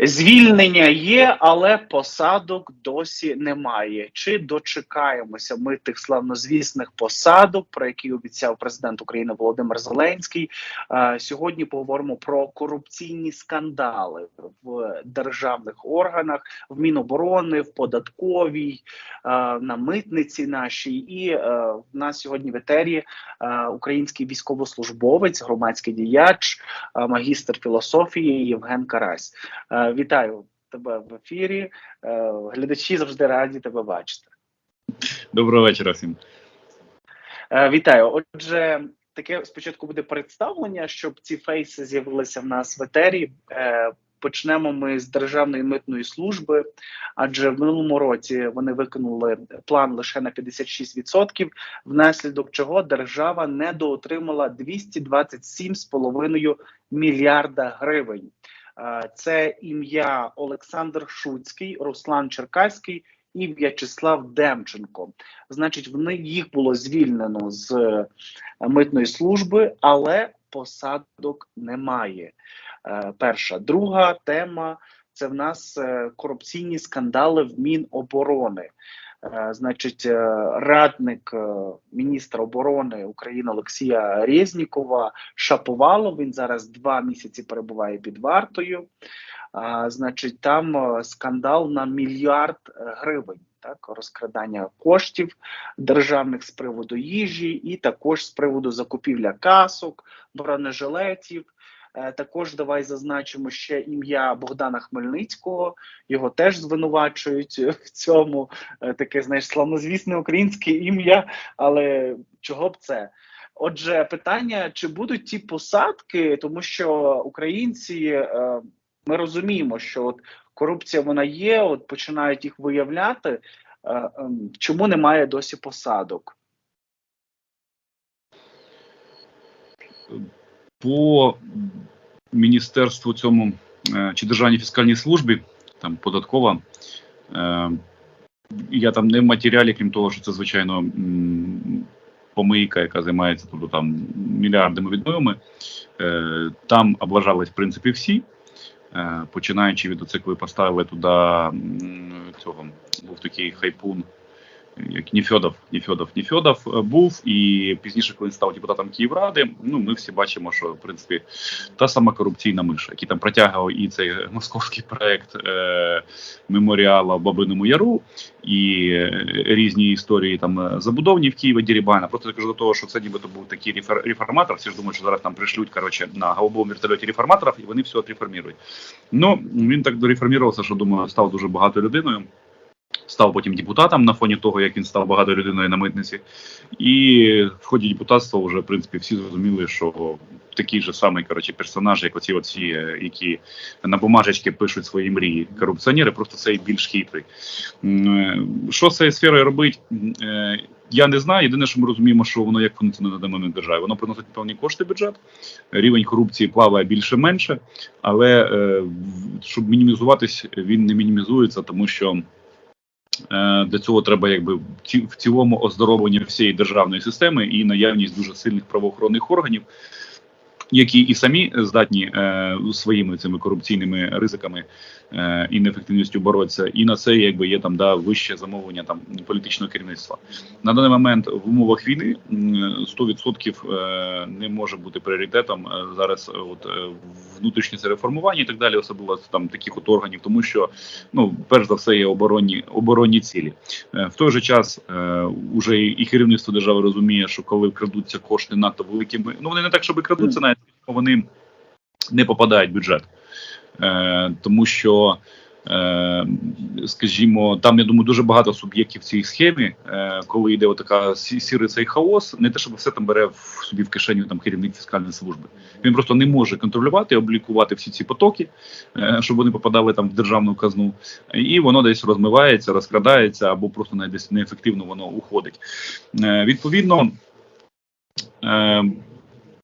Звільнення є, але посадок досі немає. Чи дочекаємося ми тих славнозвісних посадок, про які обіцяв президент України Володимир Зеленський? Е, Сьогодні поговоримо про корупційні скандали в державних органах, в Міноборони, в податковій, е, на митниці нашій. І е, в нас сьогодні в етері український військовослужбовець, громадський діяч, магістр філософії Євген Карась. Вітаю тебе в ефірі. Е, Глядачі завжди раді тебе бачити. Доброго вечора всім. Е, Вітаю. Отже, таке спочатку буде представлення, щоб ці фейси з'явилися в нас в етері. Е, Почнемо ми з Державної митної служби, адже в минулому році вони виконали план лише на 56%, внаслідок чого держава недоотримала 227,5 мільярда гривень. Е, Це ім'я Олександр Шуцький, Руслан Черкаський і В'ячеслав Демченко. Значить, вони їх було звільнено з е, митної служби, але посадок немає. Е, Перша, друга тема це в нас корупційні скандали в Міноборони. Е, Значить, е, радник е, міністра оборони України Олексія Резнікова Шаповалов. Він зараз два місяці перебуває під вартою. Значить, там скандал на мільярд гривень. Так, розкрадання коштів державних з приводу їжі, і також з приводу закупівля касок, бронежилетів. Е, Також давай зазначимо ще ім'я Богдана Хмельницького. Його теж звинувачують в цьому. Е, Таке, знаєш, славнозвісне українське ім'я. Але чого б це? Отже, питання: чи будуть ті посадки, тому що українці е, ми розуміємо, що от корупція вона є, от починають їх виявляти. Ем, Чому немає досі посадок? По міністерству цьому е, чи державній фіскальній службі, там податкова. е, Я там не в матеріалі, крім того, що це звичайно помийка, яка займається тобто, там мільярдами відмовами. Е, Там облажались в принципі всі. Починаючи від оцих, ви поставили туди цього був такий хайпун, як Ніфьодов, Ніфьодов, Ніфьодов е, був, і пізніше, коли він став депутатом Київради, ну ми всі бачимо, що в принципі та сама корупційна миша, який там протягував і цей московський проект е, меморіала в Бабиному Яру, і е, різні історії там е, забудовні в Києві Дірібана. Просто я кажу до того, що це нібито був такий рефер- реформатор. Всі ж думають, що зараз там пришлють коротше на голубому вертольоті реформаторів, і вони все отреформують. Ну він так дореформувався, що думаю, став дуже багатою людиною. Став потім депутатом на фоні того, як він став багатою людиною на митниці, і в ході депутатства вже в принципі всі зрозуміли, що такий же самий коротше персонаж, як оці, оці, е, які на бумажечки пишуть свої мрії. Корупціонери, просто цей більш хитрий. Е, Що з цією сферою робить? Е, Я не знаю. Єдине, що ми розуміємо, що воно як функціонує на даний державі. Воно приносить певні кошти бюджет. Рівень корупції плаває більше-менше, але щоб мінімізуватись, він не мінімізується, тому що. Е, Для цього треба якби в ці- в цілому оздоровлення всієї державної системи і наявність дуже сильних правоохоронних органів, які і самі здатні е, своїми цими корупційними ризиками е, і неефективністю боротися, і на це якби є там да вище замовлення там політичного керівництва. На даний момент в умовах війни м, 100% е, не може бути пріоритетом зараз. От внутрішнє реформування і так далі, особливо там таких от органів, тому що ну перш за все є оборонні оборонні цілі. В той же час уже і керівництво держави розуміє, що коли крадуться кошти надто великими, ну вони не так, щоб крадуться, навіть вони не попадають в бюджет, е, тому що. Е, скажімо, там я думаю, дуже багато суб'єктів в цій схемі, е, коли йде отака сі- сірий цей хаос, не те, щоб все там бере в собі в кишеню там керівник фіскальної служби. Він просто не може контролювати, облікувати всі ці потоки, е, щоб вони попадали там в державну казну, і воно десь розмивається, розкрадається або просто навіть десь неефективно воно уходить. Е, Відповідно.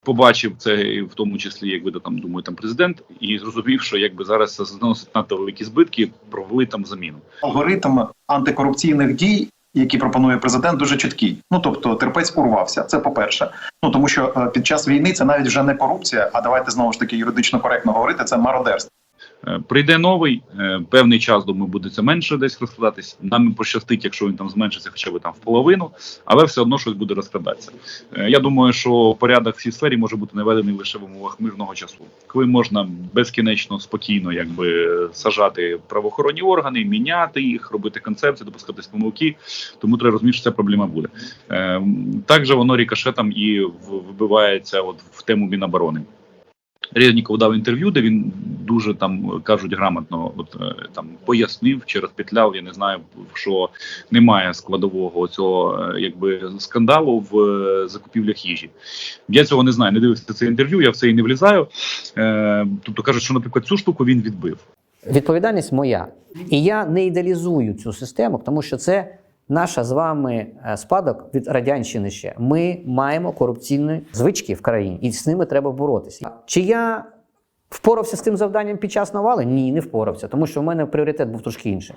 Побачив це в тому числі, якби да, там думаю, там президент, і зрозумів, що якби зараз заносить надто великі збитки, провели там заміну. алгоритм антикорупційних дій, які пропонує президент, дуже чіткий. Ну тобто, терпець урвався. Це по-перше. Ну тому що е, під час війни це навіть вже не корупція, а давайте знову ж таки юридично коректно говорити. Це мародерство. Е, Прийде новий, е, певний час, думаю, буде це менше десь розкладатись. Нам пощастить, якщо він там зменшиться хоча б там в половину, але все одно щось буде розкладатися. Е, Я думаю, що порядок в цій сфері може бути наведений лише в умовах мирного часу, коли можна безкінечно спокійно якби сажати правоохоронні органи, міняти їх, робити концепції, допускатись помилки. Тому треба розуміти, що ця проблема буде. Так же воно рікошетом і в- вбивається от в тему Міноборони. Резніков дав інтерв'ю, де він дуже там кажуть грамотно, от е, там пояснив чи розпетляв. Я не знаю, що немає складового цього е, якби скандалу в е, закупівлях їжі. Я цього не знаю. Не дивився це інтерв'ю, я в це і не влізаю. Е, тобто кажуть, що, наприклад, цю штуку він відбив. Відповідальність моя. І я не ідеалізую цю систему, тому що це наша з вами е, спадок від радянщини ще. Ми маємо корупційні звички в країні, і з ними треба боротися. Чи я впорався з цим завданням під час навали? Ні, не впорався, тому що в мене пріоритет був трошки інший.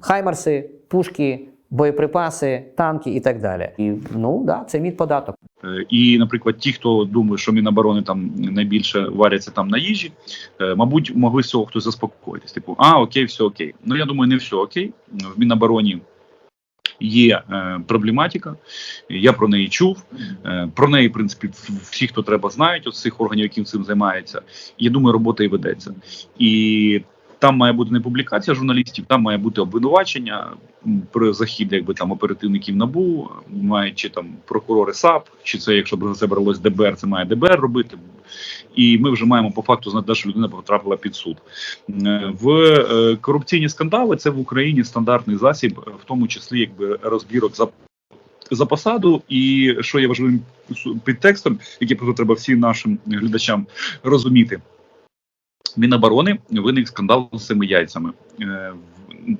Хаймарси, пушки, боєприпаси, танки і так далі. І ну да, це мій податок. Е, І, наприклад, ті, хто думає, що Міноборони там найбільше варяться там на їжі, е, мабуть, могли з цього хтось заспокоїтись. Типу, а окей, все окей. Ну я думаю, не все окей. В Мінобороні є е, проблематика. Я про неї чув. Е, про неї, в принципі, всі, хто треба, знають от цих органів, які цим займаються. Я думаю, робота і ведеться. І там має бути не публікація журналістів, там має бути обвинувачення про захід, якби там оперативників набу, мають чи там прокурори САП, чи це, якщо б за це бралось ДБР, це має ДБР робити. І ми вже маємо по факту знати, що людина потрапила під суд. Е, В е, корупційні скандали це в Україні стандартний засіб, в тому числі якби розбірок за. За посаду, і що є важливим підтекстом, який просто треба всім нашим глядачам розуміти. Міноборони виник скандал з цими яйцями. Е,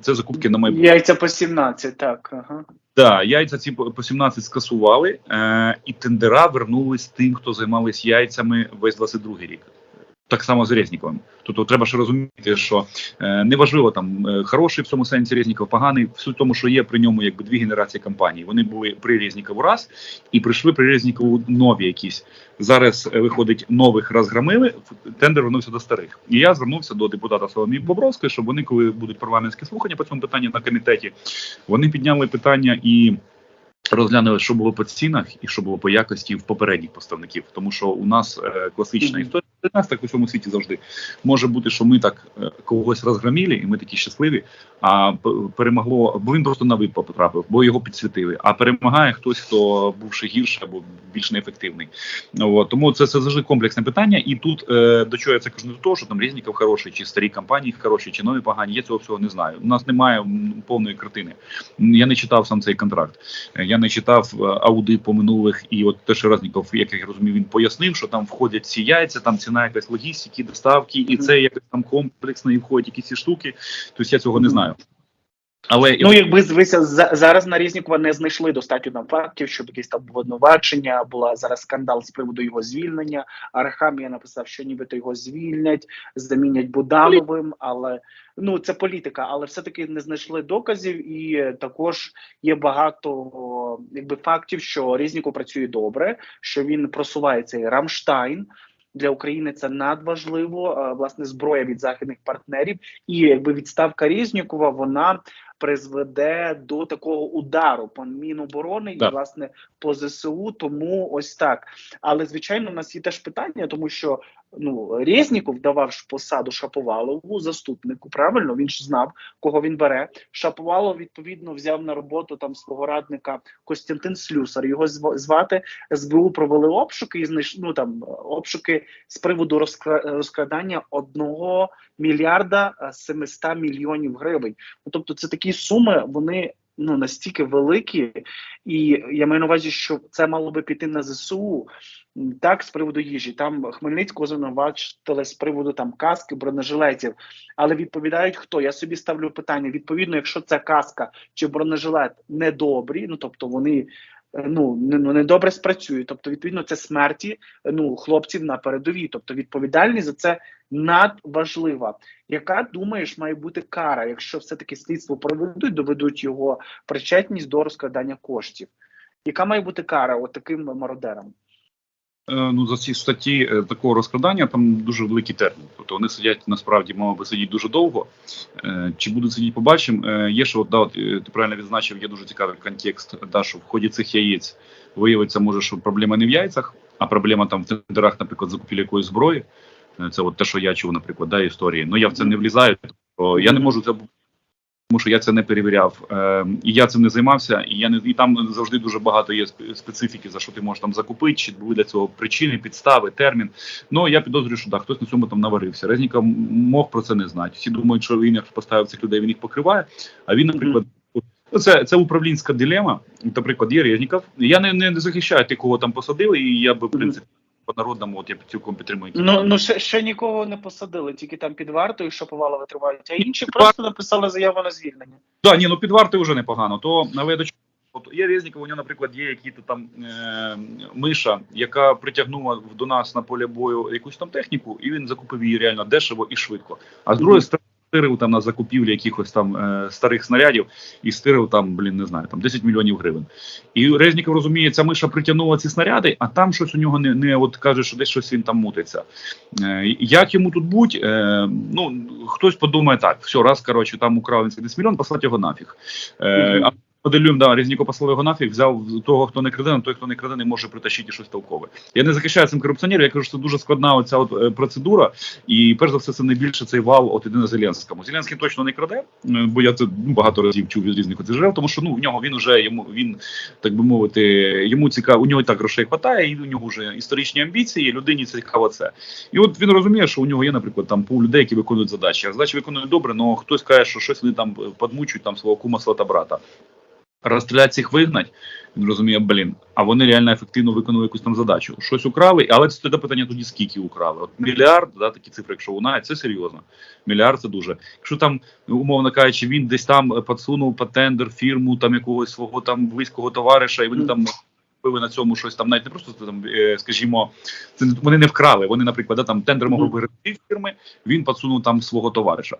Це закупки на майбутнє. Яйця по 17, так. Ага. Да, яйця ці по по 17 скасували, е, і тендера вернулись тим, хто займались яйцями весь 22 рік. Так само з Резніковим. Тобто треба ж розуміти, що е, неважливо там е, хороший в цьому сенсі Резніков, поганий, в суть тому, що є при ньому якби дві генерації компаній. Вони були при Резнікову раз і прийшли при Резнікову нові якісь. Зараз е, виходить нових розгромили, тендер вернувся до старих. І я звернувся до депутата Соломії Бобровської, щоб вони, коли будуть парламентські слухання по цьому питанню на комітеті, вони підняли питання і розглянули, що було по цінах і що було по якості в попередніх поставників. Тому що у нас е, класична історія. Нас так у всьому світі завжди може бути, що ми так е, когось розгроміли, і ми такі щасливі. А перемогло, бо він просто на вид потрапив, бо його підсвітили. А перемагає хтось, хто бувши гірше або більш неефективний. От, тому це, це завжди комплексне питання. І тут е, до чого я це кажу до того, що там Резніков хороший, чи старі компанії хороші, чи нові погані. Я цього всього не знаю. У нас немає повної картини. Я не читав сам цей контракт. Я не читав е, аудит по минулих, і от те, що Резніков, як я розумію, він пояснив, що там входять ці яйця, там ціна якась логістики, доставки, і це якось там комплексно і входять якісь ці штуки. Тобто я цього не знаю. Але Ну, якби звися зараз на Різнікова не знайшли достатньо там фактів, щоб якісь там обвинувачення, була зараз скандал з приводу його звільнення. Арахамія написав, що нібито його звільнять, замінять Будановим, але ну це політика, але все-таки не знайшли доказів, і також є багато якби фактів, що Різніков працює добре, що він просуває цей Рамштайн. Для України це надважливо, власне, зброя від західних партнерів, і якби відставка Різнікова, вона призведе до такого удару по Міноборони Так. і власне по ЗСУ. Тому ось так. Але звичайно, у нас є теж питання, тому що ну Резніков давав посаду Шаповалову заступнику. Правильно він ж знав, кого він бере. Шаповалов відповідно взяв на роботу там свого радника Костянтин Слюсар. Його зв- звати СБУ провели обшуки і знайшли ну там обшуки з приводу розкра- розкрадання одного мільярда е, 700 мільйонів гривень. Ну, тобто, це такі суми, вони ну настільки великі, і я маю на увазі, що це мало би піти на ЗСУ. Так, з приводу їжі. Там Хмельницького звинувачили з приводу там каски, бронежилетів. Але відповідають хто? Я собі ставлю питання. Відповідно, якщо ця каска чи бронежилет недобрі, ну тобто вони. е, Ну ну недобре спрацюють, тобто відповідно це смерті ну хлопців на передовій. Тобто відповідальність за це надважлива. Яка думаєш, має бути кара, якщо все-таки слідство проведуть, доведуть його причетність до розкрадання коштів? Яка має бути кара от таким мародерам? Е, Ну, за ці статті е, такого розкрадання там дуже великий термін. Тобто вони сидять насправді, мав би сидіти дуже довго. Е, Чи будуть сидіти, побачимо. Є що, да, от, ти правильно відзначив, є дуже цікавий контекст, да, що в ході цих яєць виявиться, може, що проблема не в яйцях, а проблема там в тендерах, наприклад, закупівлі якоїсь зброї. Е, Це от те, що я чув, наприклад, да, історії. Ну я в це не влізаю, то я не можу це тому що я це не перевіряв, е, і я цим не займався, і я не і там завжди дуже багато є спе- специфіки, за що ти можеш там закупити, чи були для цього причини, підстави, термін. Ну я підозрюю, що так, хтось на цьому там наварився. Резніков мог про це не знати. Всі думають, що він як поставив цих людей, він їх покриває. А він, наприклад, ну, це, це управлінська дилема. Наприклад, є Резніков. Я не, не захищаю тих, кого там посадили, і я би в принципі по народному, от я цілком підтримую. Ну, ну ще, ще нікого не посадили, тільки там під вартою, що повалови тривають, а інші просто написали заяву на звільнення. Так, ні, ну під вартою вже непогано. То але до? От є Резніков, у нього, наприклад, є якісь там е, миша, яка притягнула до нас на поле бою якусь там техніку, і він закупив її реально дешево і швидко. А з другої сторони, стирив там на закупівлі якихось там е, старих снарядів і стирив там, блін, не знаю, там 10 мільйонів гривень. І Резніков розуміє, ця миша притягнула ці снаряди, а там щось у нього не, не от каже, що десь щось він там мутиться. Е, як йому тут будь, е, ну хтось подумає так, все, раз коротше, там украв він 10 мільйон, послати його нафіг. Е, Моделюємо, да, Різніко послав його нафіг, взяв того, хто не краде, на той, хто не краде, не може притащити щось толкове. Я не захищаю цим корупціонерів, я кажу, що це дуже складна оця от, е, процедура, і перш за все, це найбільше цей вал от на Зеленському. Зеленський точно не краде, е, бо я це ну, багато разів чув від різних джерел, тому що ну в нього він уже йому він так би мовити, йому цікаво, у нього і так грошей хватає, і у нього вже історичні амбіції, і людині цікаво це. І от він розуміє, що у нього є, наприклад, там пул людей, які виконують задачі. А задачі виконують добре, але хтось каже, що щось вони там подмучують там свого кума свата брата. Розстріляти цих вигнать, він розуміє, блін, а вони реально ефективно виконали якусь там задачу. Щось украли, але це тоді питання тоді скільки украли. От мільярд, да, такі цифри, якщо вона, це серйозно. Мільярд це дуже. Якщо там, умовно кажучи, він десь там подсунув підсунув по фірму там якогось свого там близького товариша, і вони там купили на цьому щось там, навіть не просто там, е, скажімо, це вони не вкрали. Вони, наприклад, да, там тендер могли виграти фірми, він підсунув там свого товариша.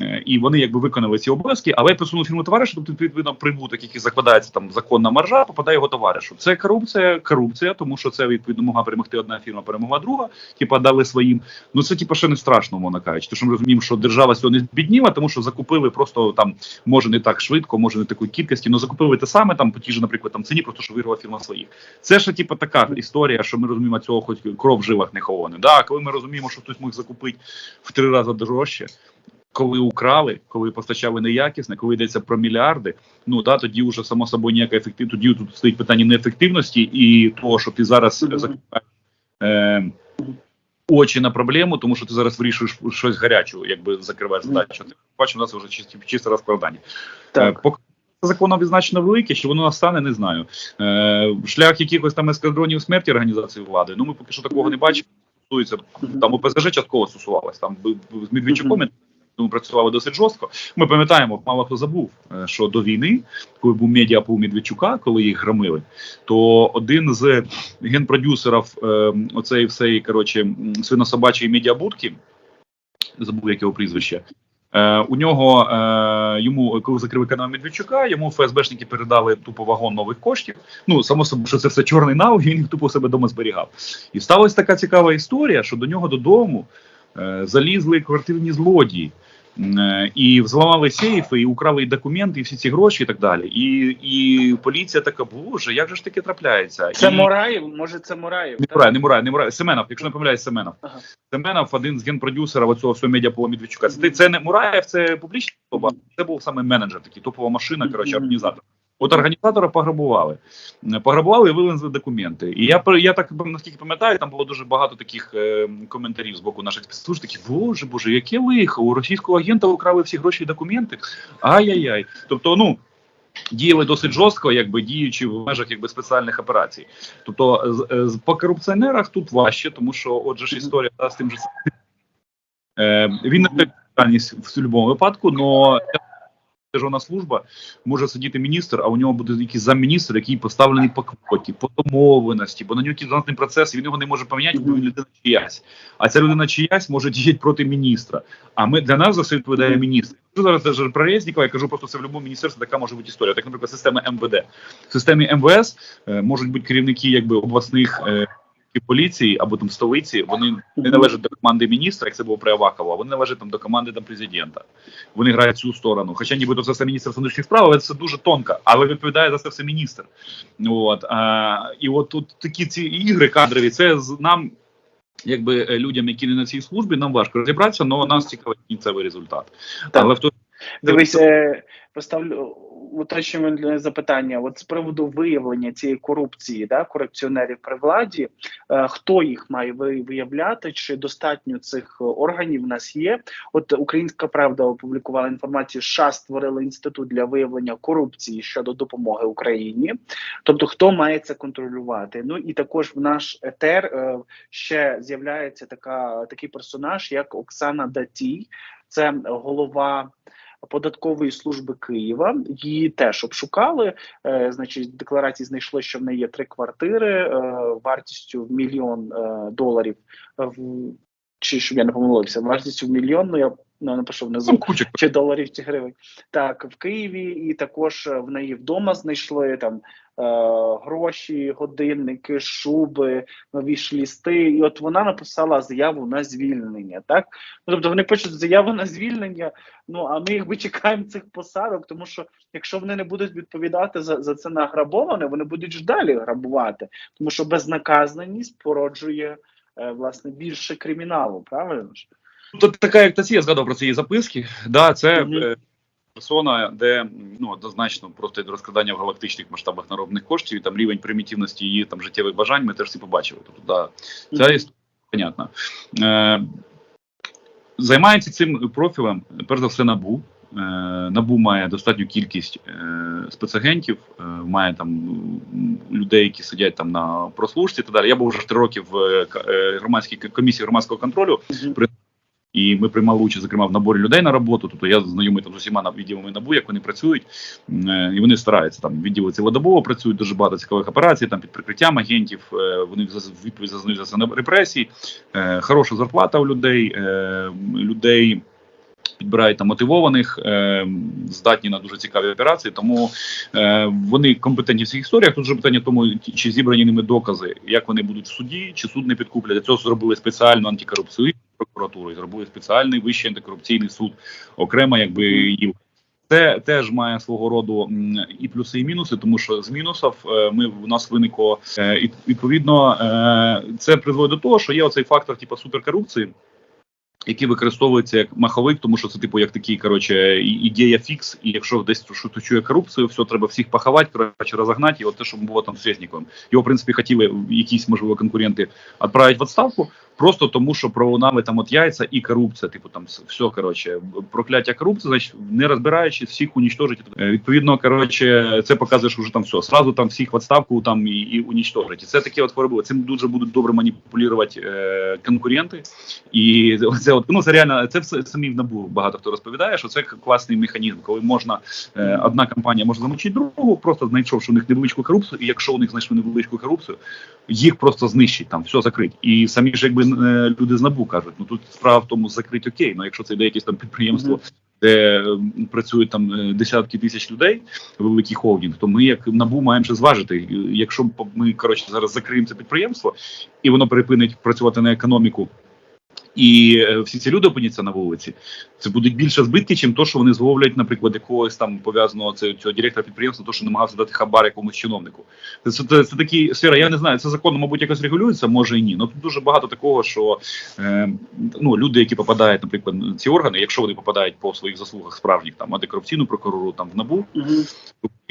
Е, І вони якби виконали ці обов'язки, але підсунув фірму товариша, тобто відповідно прибуток, який закладається там законна маржа, попадає його товаришу. Це корупція, корупція, тому що це відповідно могла перемогти одна фірма, перемогла друга, типа дали своїм. Ну це типа ще не страшно, мовно кажучи. Тому що ми розуміємо, що держава сьогодні збідніла, тому що закупили просто там може не так швидко, може не такої кількості, але закупили те саме там по тій же, наприклад, там ціні, просто що виграла фірма своїх. Це ще типа така історія, що ми розуміємо, цього хоч кров в жилах не ховане. Да, коли ми розуміємо, що хтось міг закупити в три рази дорожче. Коли украли, коли постачали неякісне, коли йдеться про мільярди, ну да, тоді вже само собою ніяка ефективність. Тоді тут стоїть питання неефективності і того, що ти зараз Мгм. закупаєш е, очі на проблему, тому що ти зараз вирішуєш щось гаряче, якби закриваєш задачу. Ти бачиш, у нас вже чисте розкладання. Так. Е, Поки законом відзначено велике, що воно настане, не знаю. Е, шлях якихось там ескадронів смерті організації влади. Ну ми поки що такого не бачимо. Стосується там ОПЗЖ частково стосувалось. Там з Медведчуком ми працювали досить жорстко. Ми пам'ятаємо, мало хто забув, е, що до війни, коли був медіапул Медведчука, коли їх громили, то один з генпродюсерів е, оцеї всієї коротше свинособачої медіабудки, забув як його прізвище. Е, у нього е, йому, коли закрили канал Медведчука, йому ФСБшники передали тупо вагон нових коштів. Ну, само собою, що це все чорний нау, він їх тупо себе вдома зберігав. І сталася така цікава історія, що до нього додому е, залізли квартирні злодії. Е, І взламали сейфи, і украли і документи, і всі ці гроші, і так далі. І, і поліція така, боже, як же ж таке трапляється? Це і... Мураєв, може це Мураєв. Не? Мураєв, не Мураєв, не Мураєв. Семенов, якщо не помиляюсь, Семенов. Ага. Семенов один з генпродюсерів оцього всього медіапола Медведчука. Це, це не Мураєв, це публічна особа, це був саме менеджер, такий топова машина, коротше, організатор. От організатора пограбували. Е, Пограбували і вилазили документи. І я я так наскільки пам'ятаю, там було дуже багато таких е, коментарів з боку наших спецслужб, такі, боже, боже, яке лихо, у російського агента украли всі гроші і документи. Ай-яй-яй. Тобто, ну. Діяли досить жорстко, якби діючи в межах якби спеціальних операцій. Тобто з, з по корупціонерах тут важче, тому що, отже, ж історія да, з тим же. Е, він не відповідальність в будь-якому випадку, але державна служба може сидіти міністр, а у нього буде якийсь замміністр, який поставлений по квоті, по домовленості, бо на нього якийсь процес, і він його не може поміняти, бо він людина чиясь. А ця людина чиясь може діяти проти міністра. А ми для нас за це відповідає міністр. Я зараз даже про Резнікова, я кажу просто це в будь-якому міністерстві така може бути історія. Так, наприклад, система МВД. В системі МВС е, можуть бути керівники якби обласних. Е, поліції або там столиці, вони не належать до команди міністра, як це було при Авакову, а вони належать там до команди там президента. Вони грають цю сторону. Хоча нібито це все міністр внутрішніх справ, але це дуже тонко. Але відповідає за це все міністр. От а, і от тут такі ці ігри кадрові, це з нам. Якби е, людям, які не на цій службі, нам важко розібратися, але нас цікавить кінцевий результат. Так. Але в той Дивись, е, поставлю уточнювальне запитання. От з приводу виявлення цієї корупції, да, корупціонерів при владі, е, хто їх має виявляти? Чи достатньо цих органів в нас є? От Українська Правда опублікувала інформацію, США створили інститут для виявлення корупції щодо допомоги Україні. Тобто, хто має це контролювати? Ну і також в наш етер е, ще з'являється така такий персонаж, як Оксана Датій, це голова податкової служби Києва. Її теж обшукали. Е, значить, в декларації знайшли, що в неї є три квартири е, вартістю в мільйон е, доларів. В чи щоб я не помилився, вартістю в мільйон. Ну я ну, напишу внизу ну, чи доларів, чи гривень. Так, в Києві, і також в неї вдома знайшли там гроші, годинники, шуби, нові шлісти. І от вона написала заяву на звільнення. Так, ну тобто вони пишуть заяву на звільнення. Ну а ми якби чекаємо цих посадок, тому що якщо вони не будуть відповідати за, за це награбоване, вони будуть ж далі грабувати, тому що безнаказаність породжує е, власне більше криміналу. Правильно ж? Тут така, як я згадав про ці записки. Да, це Мгм. е, персона, де ну однозначно просто йде розкрадання в галактичних масштабах народних коштів, і там рівень примітивності її там життєвих бажань. Ми теж всі побачили. Тобто, да, ця історія понятна. Е, займається цим профілем, перш за все, набу. Е, Набу має достатню кількість е, спецагентів, е, має там людей, які сидять там на прослужці і так далі. Я був вже три роки в громадській комісії громадського контролю. Мгм. І ми приймали участь, зокрема, в наборі людей на роботу. Тобто я знайомий там з усіма відділами НАБУ, як вони працюють, Е, і вони стараються там відділи цілодобово працюють дуже багато цікавих операцій, там під прикриттям агентів. е, Вони відповідь за на репресії. Е, Хороша зарплата у людей, людей. Підбирають там мотивованих, е, здатні на дуже цікаві операції, тому е, вони компетентні в цих історіях. Тут же питання тому, чи зібрані ними докази, як вони будуть в суді, чи суд не підкуплять. Для цього зробили спеціальну антикорупційну прокуратуру і зробили спеціальний вищий антикорупційний суд, окремо, якби їм. Це теж має свого роду і плюси, і мінуси, тому що з мінусів е, ми у нас виникло е, і відповідно е, це призводить до того, що є оцей фактор, типу суперкорупції, який використовується як маховик, тому що це типу як такий коротше ідея фікс. І якщо десь щось чує корупцію, все треба всіх поховати, коротше розогнати. І от те, що було там з Сєзніковим. Його в принципі хотіли якісь можливо конкуренти відправити в відставку. Просто тому, що пролунали там от яйця і корупція, типу там все коротше, прокляття корупції, значить, не розбираючись, всіх унічтожить. Е, Відповідно, коротше, це показує, що вже там все. Сразу там всіх в відставку там і, і унічтожить. І це такі от хвороби. Цим дуже будуть добре маніпулювати е, конкуренти. І це от ну це реально це все самі в набу багато хто розповідає, що це класний механізм, коли можна е, одна компанія може замочити другу, просто знайшовши у них невеличку корупцію, і якщо у них знайшли невеличку корупцію, їх просто знищить там, все закрить. І самі ж якби е, люди з набу кажуть, ну тут справа в тому закрить окей, ну якщо це йде якесь там підприємство. Де е, працюють там е, десятки тисяч людей, великий холдинг, то ми як набу маємо ще зважити. Якщо ми коротше зараз закриємо це підприємство, і воно припинить працювати на економіку, і е, всі ці люди опиняться на вулиці. Це будуть більше збитки, чим то, що вони зловлять, наприклад, якогось там пов'язаного цього директора підприємства, то що намагався дати хабар якомусь чиновнику. Це, це, це, це такі сфера. Я не знаю, це законно, мабуть, якось регулюється, може і ні. Ну тут дуже багато такого, що е, ну люди, які попадають, наприклад, на ці органи, якщо вони попадають по своїх заслугах справжніх там антикорупційну прокурору, там в набу, вони е,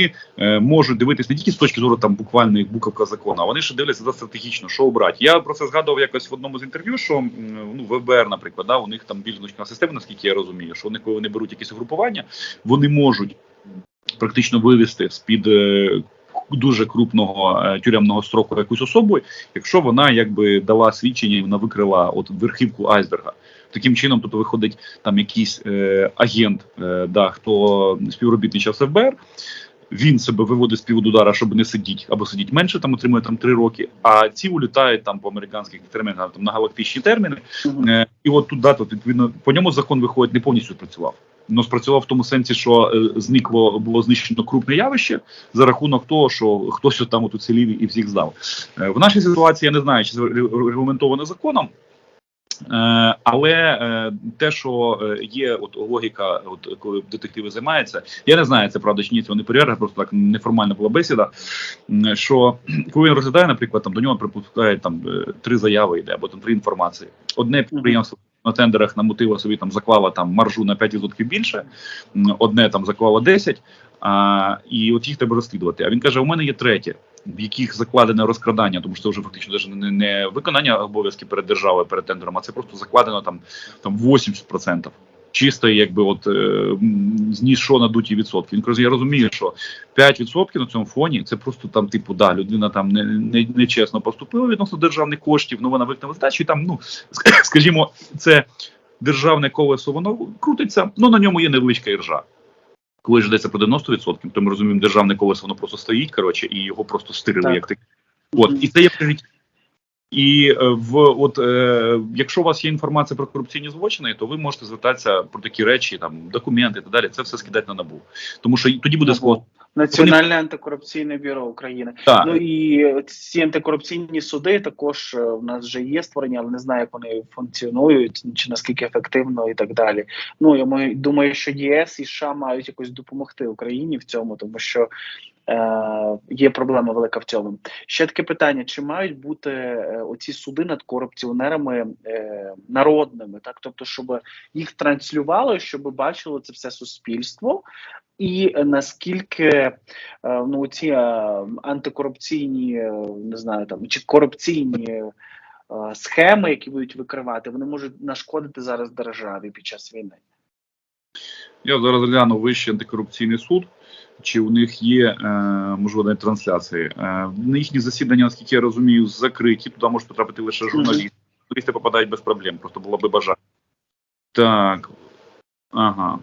можуть дивитися не тільки з точки зору там буквальної буковка закону, а вони ще дивляться за стратегічно, що обрати. Я про це згадував якось в одному з інтерв'ю, що ну в ФБР, наприклад, да, у них там більш значна система, наскільки я розумію, що вони, коли вони беруть якісь угрупування, вони можуть практично вивести з під. Дуже крупного е, тюремного строку якусь особу, якщо вона якби дала свідчення, і вона викрила от верхівку айсберга. Таким чином, тут виходить там якийсь е, агент, е, да, хто співробітничав з ФБР, він себе виводить з півудара, щоб не сидіти, або сидіть менше, там отримує там три роки. А ці улітають там по американських термінах там на галактичні терміни. Мгм. Е, і от тут да, відповідно по ньому закон виходить не повністю працював. Ну, спрацював в тому сенсі, що е, зникло було знищено крупне явище за рахунок того, що хтось там от уцілів і всіх здав. Е, в нашій ситуації я не знаю, чи регламентовано законом. Е, але е, те, що е, є от логіка, от коли детективи займаються, я не знаю, це правда чи ні, цього не перевіряю, просто так неформальна була бесіда. Що коли він розглядає, наприклад, там до нього припускають там три заяви йде або там три інформації. Одне підприємство на тендерах намотило собі там заклало там маржу на 5% більше, одне там заклало 10%, а, і от їх треба розслідувати. А він каже: у мене є третє, в яких закладене розкрадання, тому що це вже фактично навіть не, не виконання обов'язків перед державою, перед тендером, а це просто закладено там, там 80%. Чисто, якби от е, з надуті відсотки. Він каже, я розумію, що 5% на цьому фоні це просто там, типу, да, людина там не, не, нечесно поступила відносно державних коштів, ну вона виконала здачу, і там, ну скажімо, це державне колесо, воно крутиться, ну на ньому є невеличка іржа. Коли ж йдеться про 90%, то ми розуміємо, державне колесо воно просто стоїть, коротше, і його просто стирили Так. як таке. От, і це є пріоритет. І е, в от е, якщо у вас є інформація про корупційні злочини, то ви можете звертатися про такі речі, там документи і так далі. Це все скидати на набу, тому що тоді буде склад. Національне антикорупційне бюро України. Так, Ну і ці антикорупційні суди також е, в нас вже є створені, але не знаю, як вони функціонують, чи наскільки ефективно і так далі. Ну я маю- думаю, що ЄС і США мають якось допомогти Україні в цьому, тому що е, є проблема велика в цьому. Ще таке питання: чи мають бути е, оці суди над корупціонерами е, народними, так тобто, щоб їх транслювали, щоб бачило це все суспільство, і наскільки е, ну ці е, антикорупційні, е, не знаю там чи корупційні схеми, які будуть викривати, вони можуть нашкодити зараз державі під час війни. я зараз гляну вищий антикорупційний суд. Чи у них є можливо навіть трансляції? На їхні засідання, наскільки я розумію, закриті. Туди можуть потрапити лише журналісти. Журналісти попадають без проблем, просто було би бажання. Так. Ага.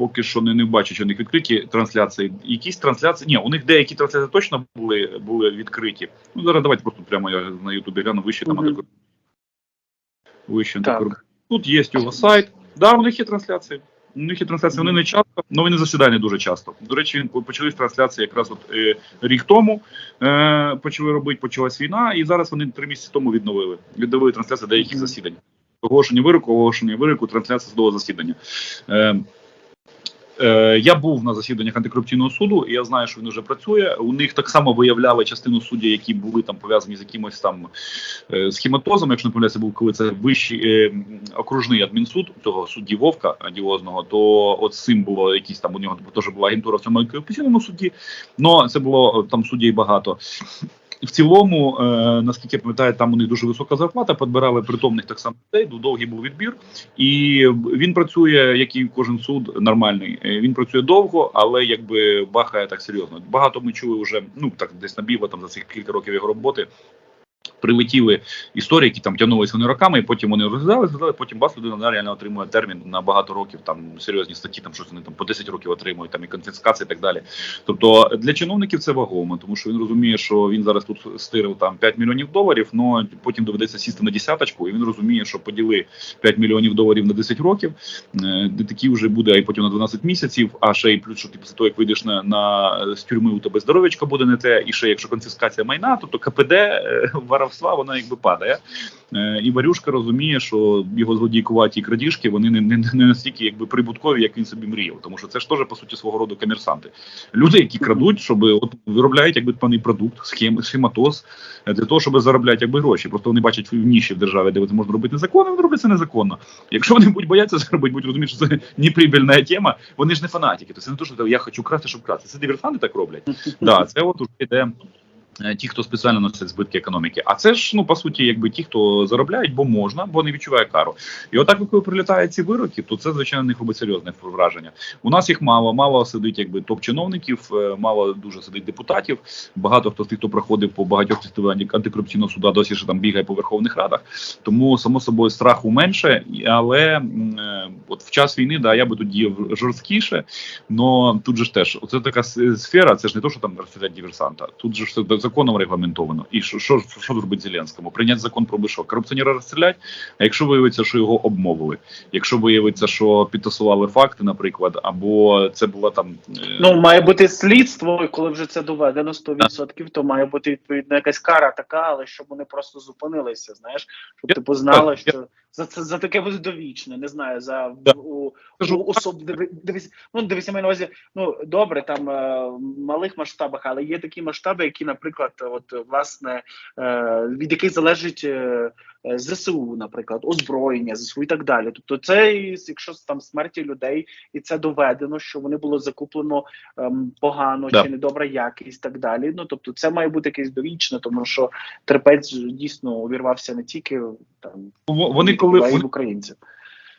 Поки що не, не бачу, що у них відкриті трансляції. Якісь трансляції. Ні, у них деякі трансляції точно були, були відкриті. Ну зараз давайте просто прямо я на Ютубі гляну вище там антикор... вище Так. антикор... Тут є його сайт. Да, у них є трансляції. У них є трансляції, вони не часто, але вони засідання дуже часто. До речі, він почались трансляції якраз от е, рік тому. Е, почали робити, почалась війна, і зараз вони три місяці тому відновили. Відновили трансляцію деяких засідань. Оголошення вироку, оголошення вироку, трансляція судового засідання. Е, я був на засіданнях антикорупційного суду, і я знаю, що він вже працює. У них так само виявляли частину суддів, які були там пов'язані з якимось там е, схематозом. Якщо не помиляюся, був коли це вищий е, окружний адмінсуд цього судді Вовка одіозного, то от цим було якісь там у нього теж була агентура в цьому антикорупційному суді. Ну це було там суддів багато. В цілому, е, наскільки я пам'ятаю, там у них дуже висока зарплата, підбирали притомних так само людей, довгий був відбір. І він працює, як і кожен суд, нормальний. Е, Він працює довго, але якби бахає так серйозно. Багато ми чули вже, ну так десь набігло там за цих кілька років його роботи. Прилетіли історії, які там тягнулися вони роками, і потім вони розглядали, розглядали, потім бас людина реально отримує термін на багато років, там серйозні статті, там щось вони там по 10 років отримують, там і конфіскація і так далі. Тобто для чиновників це вагомо, тому що він розуміє, що він зараз тут стирив там 5 мільйонів доларів, але потім доведеться сісти на десяточку, і він розуміє, що поділи 5 мільйонів доларів на 10 років, де такі вже буде, а й потім на 12 місяців. А ще й плюс, що ти після того, як вийдеш на, на з тюрми, у тебе здоров'ячко буде не те, і ще якщо конфіскація майна, тобто КПД е, воровства, вона якби падає. Е, І Варюшка розуміє, що його злодійкуваті крадіжки вони не, не, не настільки якби прибуткові, як він собі мріяв. Тому що це ж теж по суті свого роду комерсанти. Люди, які крадуть, щоб от виробляють якби певний продукт, схем, схематоз е, для того, щоб заробляти якби гроші. Просто вони бачать в ніші в державі, де це можна робити незаконно, вони роблять це незаконно. Якщо вони будуть бояться заробити, будуть розуміти, що це неприбільна тема, вони ж не фанатики. То це не то, що я хочу красти, щоб красти. Це диверсанти так роблять. Да, це от уже йде. Е, Ті, хто спеціально носить збитки економіки, а це ж ну по суті, якби ті, хто заробляють, бо можна, бо не відчуває кару. І отак, коли прилітають ці вироки, то це звичайно них робить серйозне враження. У нас їх мало, мало сидить якби топ-чиновників, е, мало дуже сидить депутатів. Багато хто з тих, хто проходив по багатьох тестуваннях антикорупційного суда, досі ще там бігає по верховних радах. Тому само собою страху менше, але е, от в час війни, да, я би тут діяв жорсткіше. Но тут же ж теж, оце така сфера, це ж не то, що там розстрілять диверсанта. Тут же ж це законом регламентовано. І що, що, що зробить Зеленському? Прийняти закон про що? Корупціонера розстрілять, а якщо виявиться, що його обмовили, якщо виявиться, що підтасували факти, наприклад, або це була там е, Ну, має бути слідство, і коли вже це доведено 100%, то має бути відповідно якась кара така, але щоб вони просто зупинилися, знаєш, щоб Я- типу знали, я- що за це за таке буде довічне, не знаю, за Да. у, у особ дивись, ну дивися, маю на увазі, ну добре, там е, малих масштабах, але є такі масштаби, які, наприклад, от власне е, від яких залежить. Е, ЗСУ, наприклад, озброєння, ЗСУ і так далі. Тобто, це якщо там смерті людей, і це доведено, що вони було закуплено ем, погано Да. чи недобра якість, так далі. Ну тобто, це має бути якесь довічне, тому що терпець дійсно увірвався не тільки там вони коли в українців.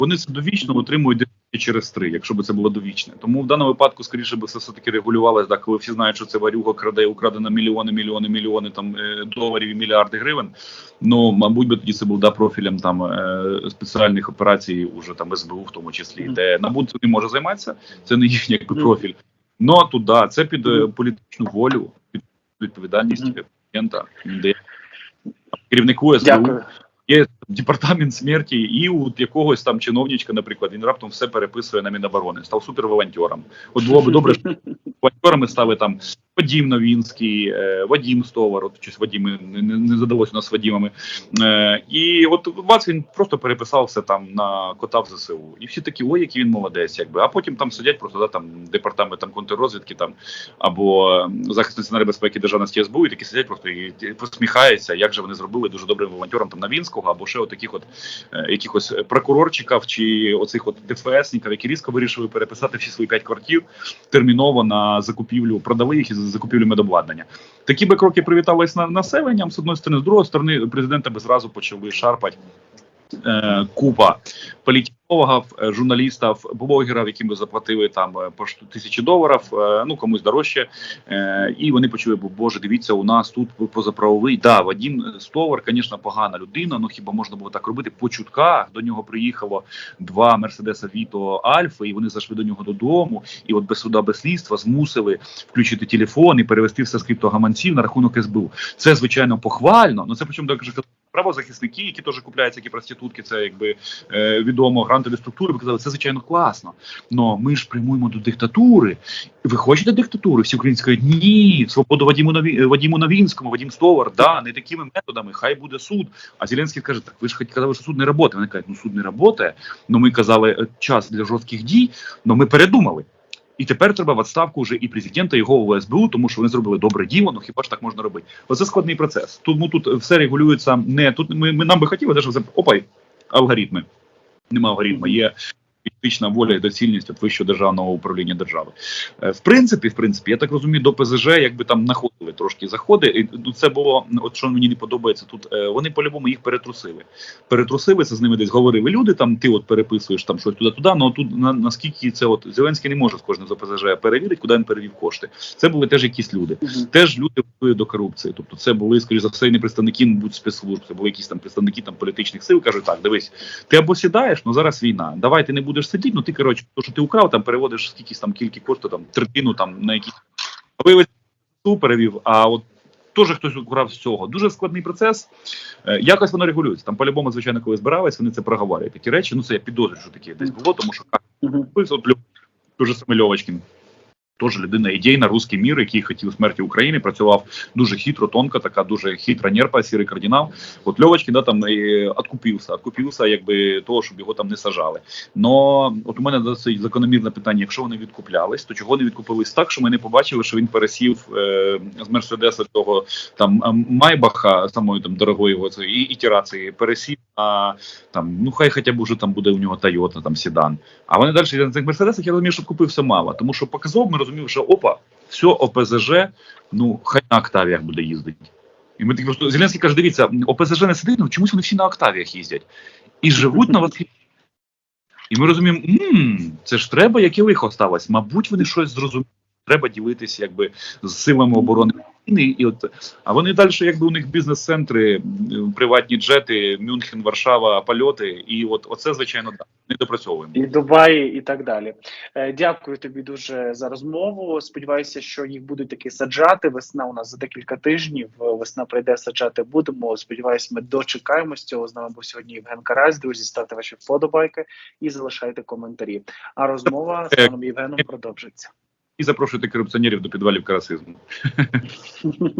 Вони це довічно отримують через три, якщо б це було довічне. Тому в даному випадку, скоріше би, це все таки регулювалося, так, коли всі знають, що це варюга краде украдено мільйони, мільйони, мільйони там е, доларів і мільярди гривень. Ну, мабуть, би тоді це був да профілем там е, спеціальних операцій, уже там СБУ, в тому числі, де НАБУ цим не може займатися. Це не їхній профіль. Ну а тут це під е, політичну волю, під відповідальність президента, де керівнику СБУ Дякую. Є департамент смерті, і у якогось там чиновничка, наприклад, він раптом все переписує на Міноборони, став суперволонтером. От було б добре, що волонтерами стали там Вадім Новінський, е, Вадім Стовар, от щось не, не, задалося у нас Вадімами. Е, і от вас він просто переписав все там на кота в ЗСУ. І всі такі, ой, який він молодець, якби. А потім там сидять просто да, там департамент там контррозвідки там або захист національної безпеки державності СБУ, і такі сидять просто і, посміхаються, як же вони зробили дуже добрим волонтером там Новінського, або ще от таких от е, якихось прокурорчиків чи оцих от ДФСників, які різко вирішили переписати всі свої п'ять квартир терміново на закупівлю, продали їх і за обладнання. Такі би кроки привітались на населенням з одної сторони, з другої сторони, президента би зразу почали шарпати. Е, купа політологів, е, журналістів, блогерів, яким би заплатили там е, по тисячі доларів, е, ну комусь дорожче. І вони почули, бо боже, дивіться, у нас тут позаправовий. Да, Вадім Стовар, звісно, погана людина. Ну хіба можна було так робити? По чутках до нього приїхало два Мерседеса Віто Альфа, і вони зайшли до нього додому. І от без суда, без слідства змусили включити телефон і перевести все з криптогаманців на рахунок СБУ. Це звичайно похвально. Ну це причому так же правозахисники, які теж купляються, які проститутки, це якби е, відомо грантові структури. Ви казали, це звичайно класно. Но ми ж прямуємо до диктатури. Ви хочете диктатури? Всі українці кажуть, ні, свободу Вадіму Нові... Вадіму Новінському, Вадім Стовар, да, не такими методами, хай буде суд. А Зеленський каже, так ви ж казали, що суд не працює. Вони кажуть, ну суд не працює, ну ми казали е, час для жорстких дій, але ми передумали. І тепер треба в відставку вже і президента, і голову СБУ, тому що вони зробили добре діло. Ну хіба ж так можна робити? Оце складний процес. Тому тут все регулюється не тут. Ми, ми нам би хотіли, де ж опай алгоритми. Нема алгоритму, є політична воля і доцільність от вищого державного управління держави. Е, В принципі, в принципі, я так розумію, до ПЗЖ якби там знаходили трошки заходи. І ну, це було от що мені не подобається тут. е, Вони по-любому їх перетрусили. Перетрусили це з ними десь говорили люди. Там ти от переписуєш там щось туди-туди. Ну тут на наскільки це от Зеленський не може з кожним з ОПЗЖ перевірити, куди він перевів кошти. Це були теж якісь люди. Мгм. Теж люди готують до корупції. Тобто, це були, скоріш за все, не представники, мабуть, спецслужб. Це були якісь там представники там політичних сил. Кажуть, так, дивись, ти або сідаєш, ну зараз війна. Давай ти не будеш сидіти. Ну ти коротше, то, що ти украв, там переводиш скільки там кількість коштів, там третину там на якісь вивез перевів. А от теж хтось украв з цього. Дуже складний процес. Е, якось воно регулюється. Там по-любому, звичайно, коли збирались, вони це проговорюють. Такі речі. Ну це я підозрюю, що таке десь було, тому що mm -hmm. от дуже саме Льовочкін. Теж людина ідейна, русський мір, який хотів смерті України, працював дуже хитро, тонко, така дуже хитра нерпа, сірий кардинал. От Льовочкін да, там і откупився, откупився, якби того, щоб його там не сажали. Но от у мене досить закономірне питання: якщо вони відкуплялись, то чого не відкупились так, що ми не побачили, що він пересів е, з Мерседеса того там Майбаха, самої там дорогої його це, і, і тірації, пересів на там, ну хай хоча б уже там буде у нього Тойота, там Сідан. А вони далі на цих мерседесах, я розумію, що купився мало. Тому що показов, ми розуміли, що опа, все ОПЗЖ, ну хай на Октавіях буде їздити. І ми такі просто Зеленський каже: дивіться, ОПЗЖ не сидить, ну чомусь вони всі на Октавіях їздять. І живуть на вас. І ми розуміємо, м це ж треба, яке лихо сталося. Мабуть, вони щось зрозуміли. Треба ділитися якби з силами оборони. Країни, і от а вони далі, якби у них бізнес-центри, приватні джети, Мюнхен, Варшава, польоти. І от оце, звичайно, да, не допрацьовуємо. і Дубаї, і так далі. Е, Дякую тобі дуже за розмову. Сподіваюся, що їх будуть таки саджати. Весна у нас за декілька тижнів. Е, Весна прийде, саджати будемо. Сподіваюсь, ми дочекаємось цього. З нами був сьогодні Євген Карась. Друзі, ставте ваші вподобайки і залишайте коментарі. А розмова з паном Євгеном продовжиться. І запрошуйте корупціонерів до підвалів карасизму.